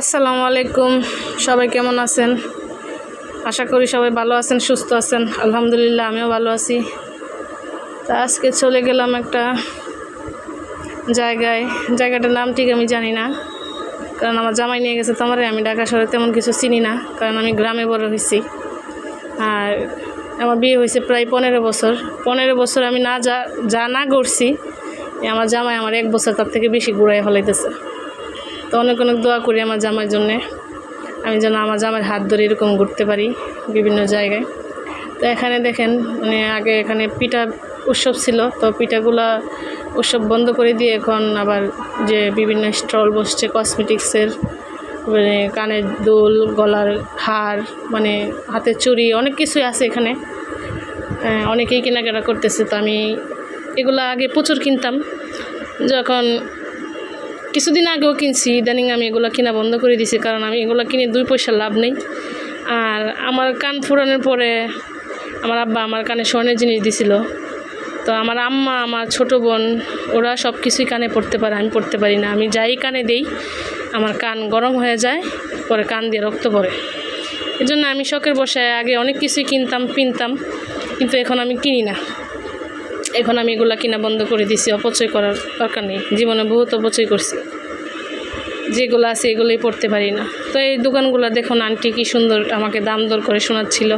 আসসালামু আলাইকুম। সবাই কেমন আছেন? আশা করি সবাই ভালো আছেন, সুস্থ আছেন। আলহামদুলিল্লাহ, আমিও ভালো আছি। তা আজকে চলে গেলাম একটা জায়গায়। জায়গাটার নাম ঠিক আমি জানি না, কারণ আমার জামাই নিয়ে গেছে তোমার, আমি ঢাকা শহরে তেমন কিছু চিনি না, কারণ আমি গ্রামে বড় হয়েছি। আর আমার বিয়ে হয়েছে প্রায় পনেরো বছর। পনেরো বছর আমি না যা যা না করছি আমার জামাই আমার এক বছর তার থেকে বেশি ঘুরাই ফলাইতেছে। তো অনেক অনেক দোয়া করি আমার জামার জন্যে। আমি যেন আমার জামার হাত ধরে এরকম ঘুরতে পারি বিভিন্ন জায়গায়। তো এখানে দেখেন মানে আগে এখানে পিঠা উৎসব ছিল তো পিঠাগুলা উৎসব বন্ধ করে দিয়ে এখন আবার যে বিভিন্ন স্টল বসছে কসমেটিক্সের মানে কানের দুল গলার হার মানে হাতের চুড়ি অনেক কিছুই আছে এখানে। আহ, অনেকেই কেনাকাটা করতেছে তো আমি এগুলো আগে প্রচুর কিনতাম। যখন কিছুদিন আগেও কিনছি, ইদানিং আমি এগুলো কিনা বন্ধ করে দিয়েছি কারণ আমি এগুলো কিনে দুই পয়সা লাভ নেই। আর আমার কান ফোরানোর পরে আমার আব্বা আমার কানে স্বর্ণের জিনিস দিছিল। তো আমার আম্মা, আমার ছোট বোন, ওরা সব কিছুই কানে পড়তে পারে, আমি পড়তে পারি না। আমি যাই কানে দেই, আমার কান গরম হয়ে যায়, পরে কান দিয়ে রক্ত পড়ে। এজন্য আমি শখের বসে আগে অনেক কিছুই কিনতাম কিনতাম কিন্তু এখন আমি কিনি না। এখন আমি এগুলা কিনা বন্ধ করে দিছি, অপচয় করার দরকার নেই। জীবনে বহুত অপচয় করছি। যেগুলো আছে এগুলোই পড়তে পারি না। তো এই দোকানগুলো দেখুন, আন্টি কি সুন্দর আমাকে দাম দর করে শোনাচ্ছিল।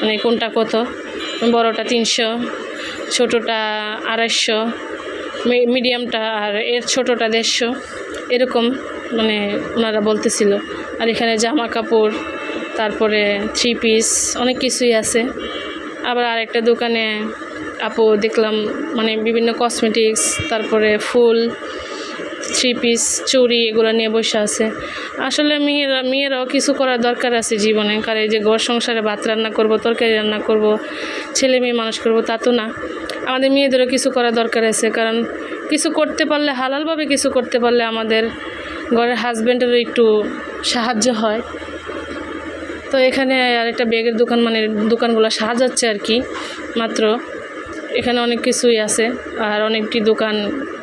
মানে কোনটা কত? বড়টা তিনশো, ছোটোটা আড়াইশো মিডিয়ামটা আর এর ছোটোটা দেড়শো। এরকম মানে ওনারা বলতেছিল। আর এখানে জামা কাপড়, তারপরে থ্রি পিস অনেক কিছুই আছে। আবার আরেকটা দোকানে আপু দেখলাম মানে বিভিন্ন কসমেটিক্স তারপরে ফুল থ্রি পিস চুড়ি, এগুলো নিয়ে বসে আছে। আসলে মেয়েরা মেয়েরাও কিছু করার দরকার আছে জীবনে। কারণ যে ঘর সংসারে ভাত রান্না করব, তরকারি রান্না করব, ছেলে মেয়ে মানুষ করব, তা তো না। আমাদের মেয়েদেরও কিছু করার দরকার আছে। কারণ কিছু করতে পারলে, হালালভাবে কিছু করতে পারলে আমাদের ঘরের হাজব্যান্ডেরও একটু সাহায্য হয়। তো এখানে আরেকটা ব্যাগের দোকান মানে দোকানগুলো সাজাচ্ছে আর কি, মাত্র। এখানে অনেক কিছুই আছে। আর অনেকটি দোকান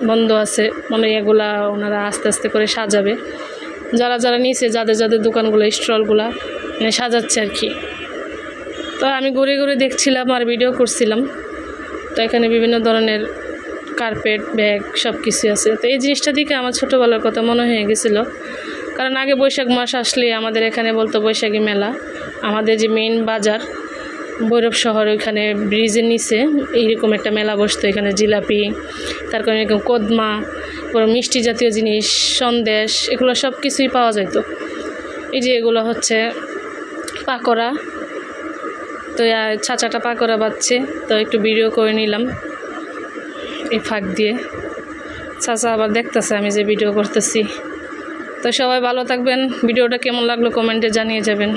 বন্ধ আছে। মানে এগুলা ওনারা আস্তে আস্তে করে সাজাবে। যারা যারা নিয়েছে, যাদের যাদের দোকানগুলো, স্টলগুলা মানে সাজাচ্ছে আর কি। তো আমি ঘুরে ঘুরে দেখছিলাম আর ভিডিও করছিলাম। তো এখানে বিভিন্ন ধরনের কার্পেট, ব্যাগ সব কিছু আছে। তো এই জিনিসটা দিকে আমার ছোটোবেলার কথা মনে হয়ে গেছিল। কারণ আগে বৈশাখ মাস আসলে আমাদের এখানে বলতো বৈশাখী মেলা। আমাদের যে মেইন বাজার ভৈরব শহর ওইখানে ব্রিজের নিচে এইরকম একটা মেলা বসতো, এখানে জিলাপি, তারপরে এরকম কদমা পরে মিষ্টি জাতীয় জিনিস, সন্দেশ, এগুলো সব কিছুই পাওয়া যেত এই যে এগুলো হচ্ছে পাকোড়া। তো ছাচাটা পাকোড়া বাচ্ছে তো একটু ভিডিও করে নিলাম এই ফাঁক দিয়ে। চাচা আবার দেখতেছে আমি যে ভিডিও করতেছি। তো সবাই ভালো থাকবেন ভিডিওটা কেমন লাগল কমেন্টে জানিয়ে যাবেন।